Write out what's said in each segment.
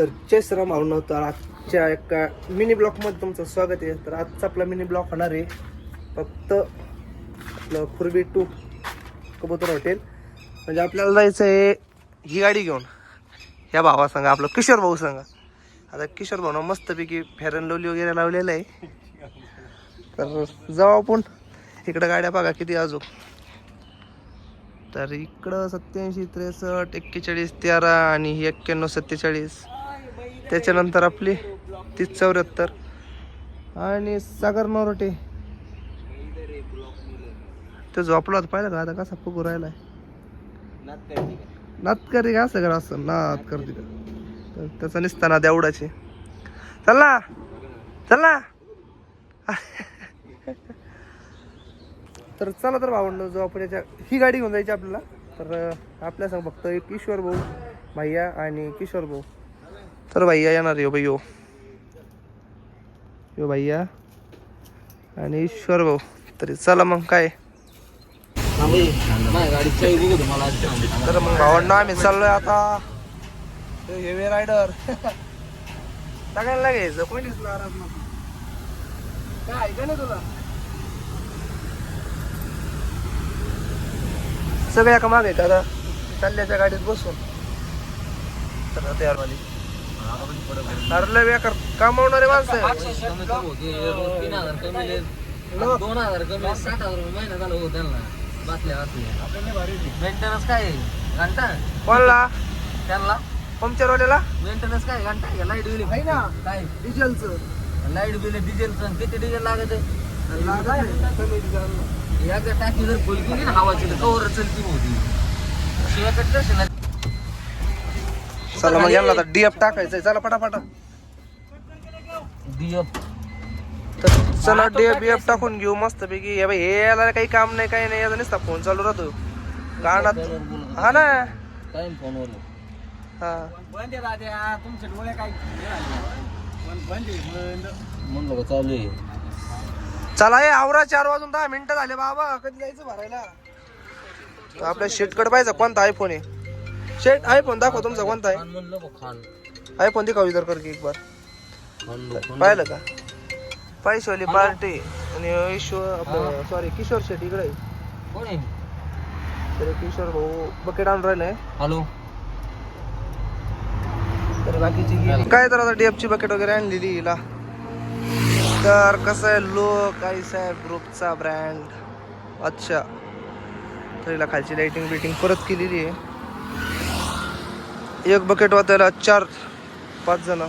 तर जय श्रीराम भावना तर आजच्या एका मिनी ब्लॉकमध्ये तुमचं स्वागत आहे. तर आजचा आपला मिनी ब्लॉक होणार आहे फक्त आपलं पूर्वी टू कबूतर हॉटेल म्हणजे आपल्याला जायचं आहे ही गाडी घेऊन. ह्या भावा सांगा आपलं किशोर भाऊ सांगा. आता किशोर भाऊ मस्तपैकी फेरन लवली वगैरे लावलेलं आहे. तर जाऊ आपण. इकडं गाड्या बघा किती अजून. तर इकडं सत्याऐंशी त्रेसष्ट एक्केचाळीस तेरा आणि ही एक्क्याण्णव सत्तेचाळीस. त्याच्यानंतर आपली तीस चौऱ्याहत्तर. आणि सागर नरोटे तो झोपला होता पाहिलं का? आता कसा फुगू राहिलाय. नात करते का सगळं असं? नात करते का तर त्याचा निसताना देवडाचे. चल. ना चल. ना तर चला तर भावंड जो आपण याच्या ही गाडी घेऊन जायची आपल्याला. तर आपल्या सांग फक्त एक किशोर भाऊ भैया आणि किशोर भाऊ. तर भैया येणार यो हो भाई यो यो भैया. आणि ईश्वर भाऊ तरी चला मग काय? तर मग भावांना आम्ही चाललोय आता. हेवी रायडर सगळ्यांना लागायचं कोणीच नाराज नको. काय ऐका ना तुला. सगळ्या का मागे का आता. चालल्याच्या गाडीत बसून. तर तयार वाली. अरे लय बेकार कमावणारे माणसं आहे. दोन हजार कमी साठ हजार रुपये महिना झाला हो त्यांना. मेंटेनन्स काय आहे? घंटा? कोणला? त्यांना? पंक्चरवाल्याला? मेंटेनन्स काय घंटा या लाइट बिल आहे. ना. काय? डिझेलचं लाइट बिल डिझेलचं किती डिझेल लागत आहे? कमी टाकी जर फुल केली ना हवाची तर कवर चलती होती. शिवाय कटलं ना चला मग यांना आता डीएफ टाकायचंय. चला पटापटा. दियप तर चला डीएफ बीएफ टाकून घेऊ मस्त पैकी हे हे याला काही काम नाही काही नाही. याचा नुसता फोन चालू राहतो. कानात हा ना? टाइम फोनवर हा. म्हणलं चालू आहे. चला हे आवरा चार वाजून दहा मिनिटं झाले बाबा. कधी जायचं भरायला? आपल्या शेटकडे पाहिजे कोणता आयफोन आहे? शेट आयफोन दाखव तुमचा कोणता आहे. खान आयफोन दिखाव इधर करके एक बार पाहिलं का? पैशावाली पार्टी. आणि ईश्वर सॉरी किशोर शेट इकडे आहे. कोण आहे? तर किशोर भाऊ बकेट आणून राहिलाय हॅलो. तर बाकीची गेली. काय तर आता डीएफची बकेट वगैरे आणलेली हिला. तर कसं आहे लोक काही साहेब ग्रुपचा ब्रँड अच्छा. तर हिला खालची लाइटिंग बिटिंग परत केलेली आहे. एक बकेट वाचायला चार पाच जण.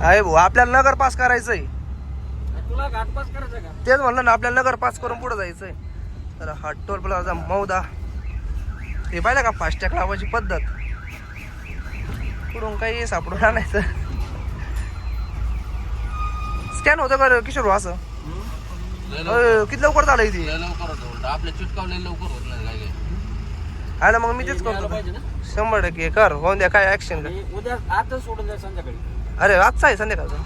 आहे भाऊ आपल्याला नगर पास करायचंय. तुला घाट पास करायचं का? तेच म्हणलं ना आपल्याला नगर पास करून पुढे जायचंय. तर हा टोल प्लाझा मौदा. हे पाहिलं का? फास्टॅग लावायची पद्धत? पुढून काही सापडून आणायचं. स्कॅन होतं का किशोर असं? किती लवकर झालं इथे आपल्या चिटकावले लवकर होत नाही ना मग मी तेच करतो. शंभर टक्के कर. होऊन द्या काय ऍक्शन उद्या आता सोडून द्या संध्याकाळी. अरे आजचा आहे संध्याकाळचा.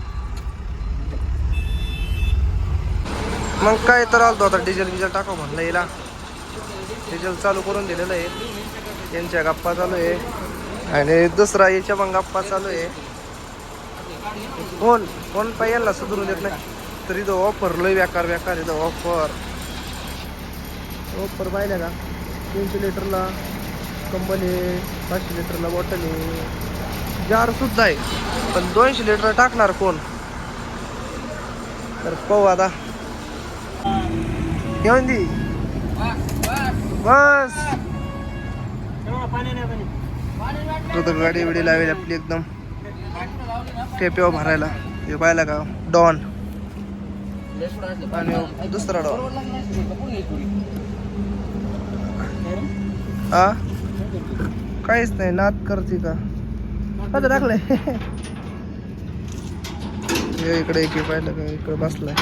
मग काय तर आलतो आता डिझेल बिझेल टाकावं म्हणलं हिला. डिझेल चालू करून दिलेलं आहे. त्यांच्या गप्पा चालू आहे. आणि दुसरा याच्या मग गप्पा चालू आहे. फोन फोन पाहिजे सुधरून देत नाही. तर इथं ऑफर लय व्याकार व्याकार इथं ऑफर ऑफर पाहिलं का? तीनशे लिटरला कंबल आहे पाचशे लिटरला बॉटल आहे. जार सुद्धा आहे. पण दोनशे लिटर टाकणार कोण? तर पाहू आता. येऊन दे बस. तू तर गाडी बिडी लावेल आपली एकदम. टेप्यावर भरायला. हे पाहिला का? डॉन. आणि दुसरा डॉन. हा काहीच नाही. नात करते का? आता टाकलंय. हे इकडे एक पाहिलं का? इकडे बसलाय.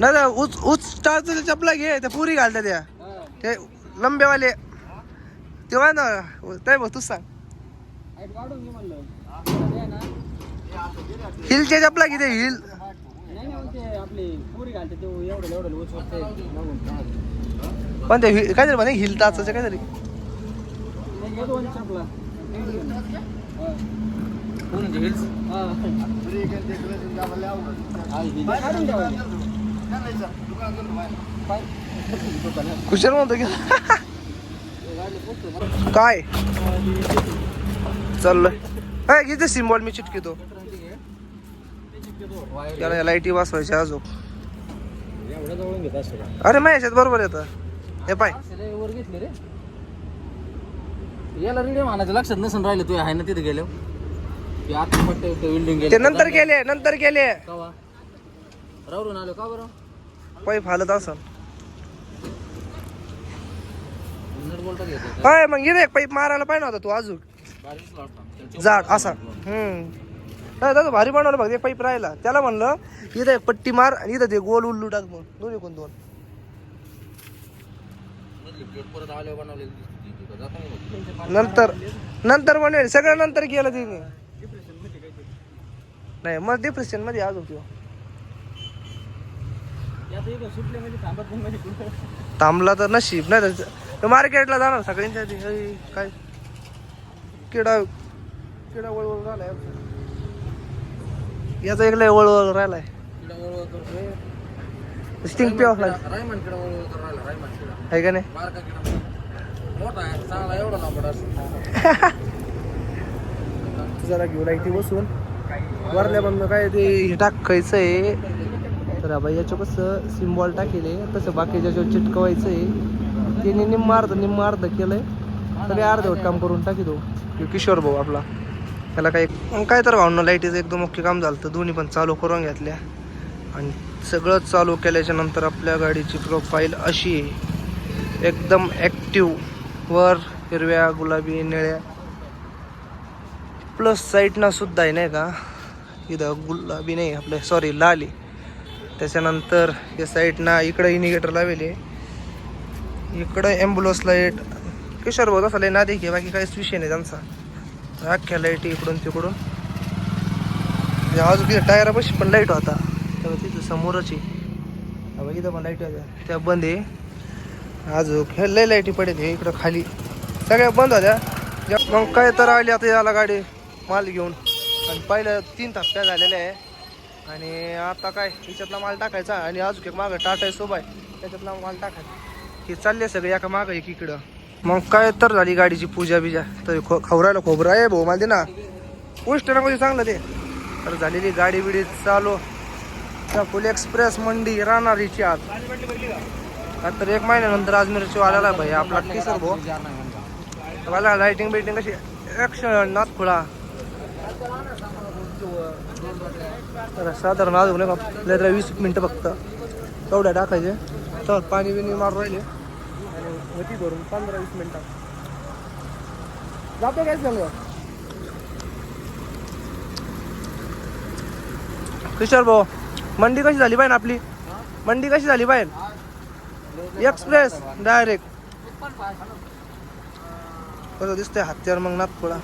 नाही ना उच उच स्टारचं चपला घे. त्या पुरी घालत्या त्या. ते लंबेवाले तेव्हा ना ते बघ तू सांग. हिलच्या चपला किती हिल पण ते काय काहीतरी म्हणे हिल टाचाचं काहीतरी. तरी हिल्स कुशल म्हणतो की. काय? चाललोय. काय किती सिम्बॉल मी चिटकितो त्याला लाईटी वाचवायच्या अजून. घेत अरे मग याच्यात बरोबर येतं. हे पाय. वर घेतले रे याला रेडिओ म्हणायचं लक्षात नसून राहिलं तू आहे ना तिथे गेलो. ते नंतर केले नंतर केले. रावरून आलो का बरं? पाईप हालत असं घेतो होय मग इथे एक पाईप मारायला पाहिजे होता तू अजून. बारीक जाड असा. हम्म. नाही दादा भारी बनवलं बघ एक पाईप राहिला. त्याला म्हणलं इथं एक पट्टी मार आणि इथं ते गोल उल्लू टाक मग दोन्ही कोण दोन. मधली प्लेट परत आल्यावर बनवलेली दिसते ती. का जाता नाही बघ. नंतर नंतर बनवेल. सगळं नंतर केलं तिने. नाही मग डिप्रेशनमध्ये आज होतो. थांबला तर नशीब. नाही तर मार्केटला जाणार सगळ्यांच्या आधी. अय, काय? किडा किडा वळवळ राहिलाय याचा एक लय वळवळ राहिलाय. स्टिंग प्यावं लागेल. रायमान किडा वळवळ करून राहिला, रायमान किडा. आहे का नाही? बारका किडा. मोठा आहे, चांगला एवढा असतो. जरा घेऊ लाईटी बसून. वरल्या बंद काय ते हे टाकायचं आहे तर बाई याच्या कसं सिम्बॉल टाकेले तसं बाकीच्या ज्याच्यावर चिटकवायचं आहे त्याने निम्म अर्ध निम्म अर्ध केलंय सगळे अर्धवट काम करून टाकी तो. किशोर भाऊ आपला. त्याला काही काय तर भावना लाईटीचं एकदम मुख्य काम झालं तर दोन्ही पण चालू करून घेतल्या. आणि सगळं चालू केल्याच्यानंतर आपल्या गाडीची प्रोफाईल अशी आहे. एकदम ॲक्टिव वर हिरव्या गुलाबी निळ्या. प्लस साईडना सुद्धा आहे नाही का? इथं गुलाबी नाही आपलं सॉरी लाल आहे. त्याच्यानंतर या साईडना इकडं इनिगेटर लावेले इकडं ॲम्ब्युलन्स लाइट किशोर भाऊ तसा लय ना देखील बाकी काहीच विषय नाही त्यांचा. अख्ख्या लाइट इकडून तिकडून. म्हणजे अजून तिथे टायरापाशी पण लाइट होता. तेव्हा तिथं समोरच आहे. इथं पण लाइट होत्या. त्या बंद आहे. अजून हे लय लाईटी पडेल हे इकडं खाली. सगळ्या बंद होत्या. मग काय तर आली आता याला गाडी माल घेऊन. आणि पहिल्या तीन थप्प्या झालेल्या आहे. आणि आता काय हिच्यातला माल टाकायचा आणि अजून एक मागं टाटा आहे सोबा आहे. त्याच्यातला माल टाकायचा. हे चालले सगळे एका माग एक इकडं. मग काय तर झाली गाडीची पूजा बिजा. तर खो खवरायला खोबरं आहे भाऊ मला दे ना. उष्ट ना चांगलं ते तर झालेली गाडी बिडी चालू. त्या फुल एक्सप्रेस मंडी राहणार हिची आज. तर एक महिन्यानंतर अजमेरची आलेला भाई आपला किसर भाऊ. मला लाइटिंग बिटिंग कशी ऍक्शन नाथ खुळा तर साधारण अजून नाही का वीस मिनटं फक्त. तेवढ्या टाकायचे. तर पाणी बिणी मारून राहिले. होती भरून पंधरा वीस मिनटात. जातो काय सांग किशोर भाऊ मंडी कशी झाली पाहिजे आपली? मंडी कशी झाली पाहिजे एक्सप्रेस डायरेक्ट कसं दिसतंय हत्यार मग नागपुडा.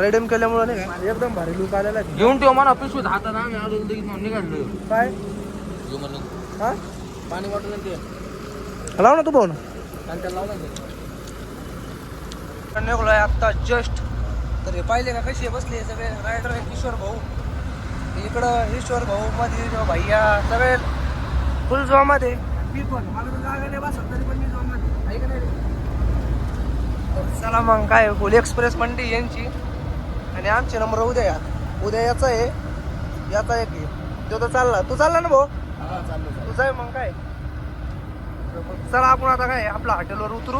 रेडीम केल्यामुळे नाही का एकदम भारी लुक आलेला आहे. घेऊन ठेव म्हणा पिशवीत हातात आम्ही आलो लगेच म्हणून निघालो. काय? हा? पाणी बॉटल लाव ना तू भाऊ ना ते निघलोय आत्ता जस्ट तर हे पाहिले का कसे बसले सगळे? रायडर आहे किशोर भाऊ. इकडं ईश्वर भाऊ मध्ये जो भैया सगळे फुल जोमामध्ये मी पण. मला तर जागा नाही बसत तरी पण मी जोमामध्ये आहे का नाही? चला मग काय फुल एक्सप्रेस मंडी यांची. आणि आमचे नंबर उद्या या उद्या याचा आहे. याचा एक आहे. तो तर चालला. तू चालला ना भाऊ? हा चाललो तुझं आहे मग काय? चला आपण आता काय आपल्या हॉटेलवर उतरू.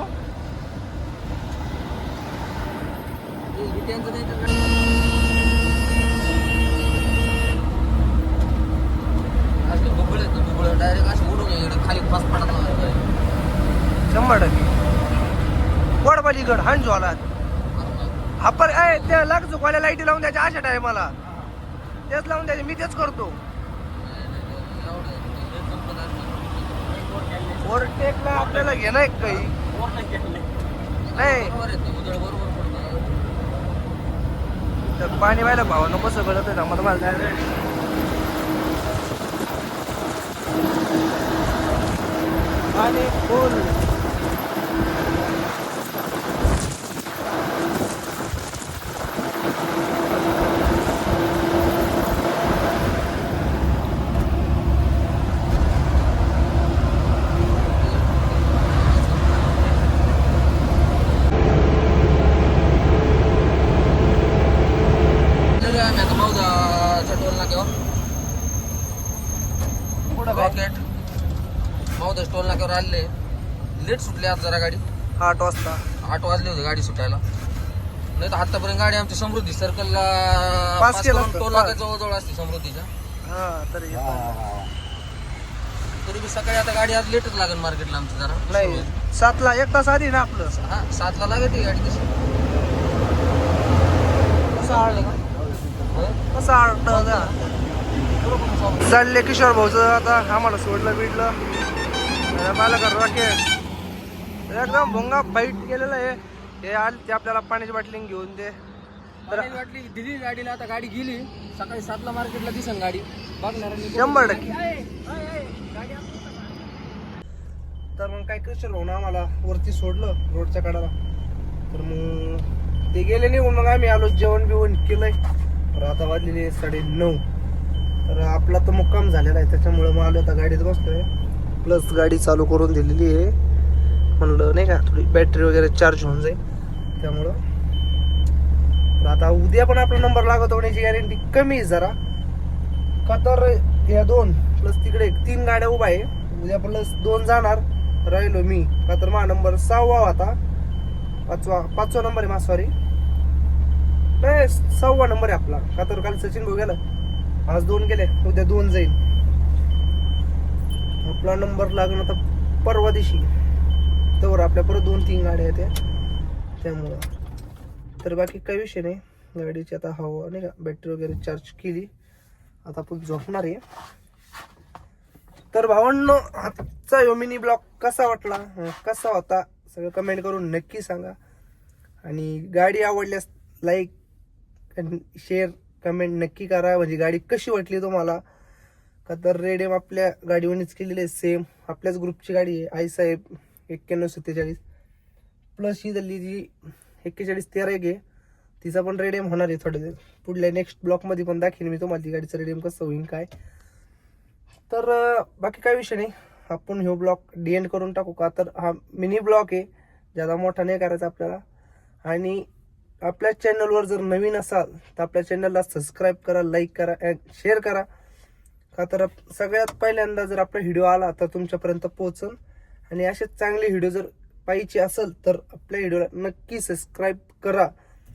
खाली शंभर टक्के. वडपालीगड हांजो आला आपण ए त्या लाग चुकवायला लाईटी लावून द्यायच्या अशा टायमाला. तेच लावून द्यायचे मी तेच करतो. ओव्हरटेकला आपल्याला घेणं आहे काही? नाही. तर पाणी व्हायला भावा नको सगळं ते जमत मला पाणी फुल आलेलो आहे आम्ही आता मौदाच्या टोल नाक्यावर पुढं काय रॉकेट मौदा टोल नाक्यावर आलेले लेट सुटली आज जरा गाडी. आठ वाजता. आठ वाजले होते गाडी सुटायला. नाही तर आतापर्यंत गाडी आमची समृद्धी सर्कलला पास केलं असतं, टोल जवळजवळ असते समृद्धीच्या हा तरी तरी बी सकाळी आता गाडी आज लेटच लागेल मार्केटला आमची जरा. नाही सातला एक तास आधी ना आपलं. हा सातला लागत गाडी तशी. कसं का? कसं आडलं का? बरोबर पण समृद्धी. चालले किशोर भाऊचं आता आम्हाला सोडलं बिडलं. पाहिलं का रॉकेट एकदम भोंगा फाईट केलेलं आहे. हे आले ते आपल्याला पाण्याची बाटली घेऊन दे. तर मला वाटली दिली गाडीला आता गाडी गेली. सकाळी सातला मार्केटला दिसन गाडी. शंभर टक्के. तर मग काय किशोर भाऊ आम्हाला वरती सोडलं रोडच्या कडाला तर मग ते गेले निघून मग आम्ही आलो जेवण बिवण केलंय. तर आता वाजलेली साडे नऊ तर आपला तर मुक्काम झालेला आहे त्याच्यामुळे मग आलो आता गाडीत बसतोय प्लस गाडी चालू करून दिलेली आहे. म्हणलं नाही का थोडी बॅटरी वगैरे चार्ज होऊन जाईल. त्यामुळं. आता उद्या पण आपला नंबर लागत होण्याची गॅरंटी कमी आहे जरा. का तर या दोन प्लस तिकडे तीन गाड्या उभा आहे. उद्या प्लस दोन जाणार. राहिलो मी का तर माझा नंबर सहावा होता. पाचवा पाचवा नंबर आहे मा सॉरी नाही सहावा नंबर आहे आपला. का तर काल सचिन भाऊ गेलं. आज दोन गेले उद्या दोन जाईल. आपला नंबर लागणार आता परवा दिवशी. तर आपल्या परत दोन तीन गाड्या आहेत त्यामुळं. तर बाकी काही विषय नाही. गाडीची आता हवा नाही का? बॅटरी वगैरे चार्ज केली. आता आपण झोपणार आहे. तर भावांनो आजचा यो मिनी ब्लॉग कसा वाटला? कसा होता? सगळं कमेंट करून नक्की सांगा. आणि गाडी आवडल्यास लाईक शेअर कमेंट नक्की करा. म्हणजे गाडी कशी वाटली तुम्हाला? का तर रेडियम आपल्या गाडीवरच केलेली आहे सेम आपल्याच ग्रुपची गाडी आहे. आई साहेब एक्क्याण्णव सत्तेचाळीस. प्लस ही झाली जी एक्केचाळीस तेरा एक आहे. तिचा पण रेडियम होणार आहे थोड्या दिवस. पुढल्या नेक्स्ट ब्लॉकमध्ये पण दाखवेन मी तुम्हाला ती गाडीचं रेडियम कसं होईल काय. तर बाकी काय विषय नाही. आपण ह्यो ब्लॉक डी एंड करून टाकू का? तर हा मिनी ब्लॉक आहे. ज्यादा मोठा नाही करायचा आपल्याला. आणि आपल्या चॅनलवर जर नवीन असाल तर आपल्या चॅनलला सबस्क्राईब करा लाईक करा अँड शेअर करा. का तर सगळ्यात पहिल्यांदा जर आपला व्हिडिओ आला तर तुमच्यापर्यंत पोहोचल आणि असेच चांगले व्हिडिओ जर पाहिजे असेल तर आपल्या व्हिडिओला नक्की सबस्क्राईब करा.